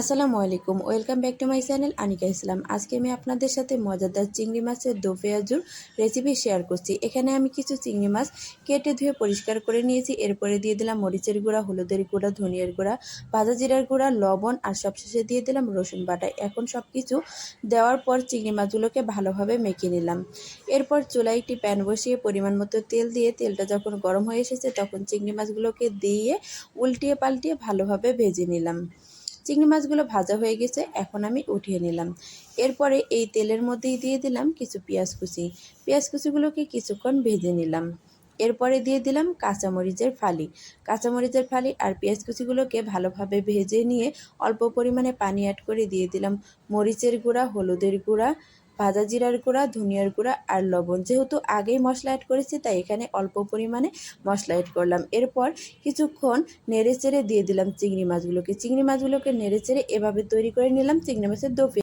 আসসালামু আলাইকুম, welcome back to my channel Anika Islam. আজকে আমি আপনাদের সাথে মজাদার চিংড়ি মাছের দো পেঁয়াজুর রেসিপি শেয়ার করছি। এখানে আমি কিছু চিংড়ি মাছ কেটে ধুয়ে পরিষ্কার করে নিয়েছি। এরপরে দিয়ে দিলাম মরিচের গুঁড়া, হলুদের গুঁড়া, ধনিয়ার গুঁড়া, ভাজা জিরার গুঁড়া, লবণ আর সবশেষে দিয়ে দিলাম রসুন বাটা। এখন সব কিছু দেওয়ার পর চিংড়ি মাছগুলোকে ভালোভাবে মেখে নিলাম। এরপর চুলায় একটি প্যান বসিয়ে পরিমাণ মতো তেল দিয়ে তেলটা যখন গরম হয়ে এসেছে তখন চিংড়ি মাছগুলোকে দিয়ে উল্টিয়ে পাল্টিয়ে ভালোভাবে ভেজে নিলাম। চিংড়ি মাছগুলো ভাজা হয়ে গেছে, এখন আমি উঠিয়ে নিলাম। এরপরে এই তেলের মধ্যেই দিয়ে দিলাম কিছু পেঁয়াজ কুচি। পেঁয়াজ কুচিগুলোকে কিছুক্ষণ ভেজে নিলাম। এরপরে দিয়ে দিলাম কাঁচামরিচের ফালি। কাঁচামরিচের ফালি আর পেঁয়াজ কুচিগুলোকে ভালোভাবে ভেজে নিয়ে অল্প পরিমাণে পানি অ্যাড করে দিয়ে দিলাম। মরিচের গুঁড়া, হলুদের গুঁড়া ভাজা জিরার গুঁড়া, ধনিয়ার গুঁড়া আর লবণ। যেহেতু আগেই মশলা অ্যাড করেছি, তাই এখানে অল্প পরিমাণে মশলা অ্যাড করলাম। এরপর কিছুক্ষণ নেড়ে চেড়ে দিয়ে দিলাম চিংড়ি মাছগুলোকে। চিংড়ি মাছগুলোকে নেড়ে চেড়ে এভাবে তৈরি করে নিলাম। চিংড়ি মাছের দো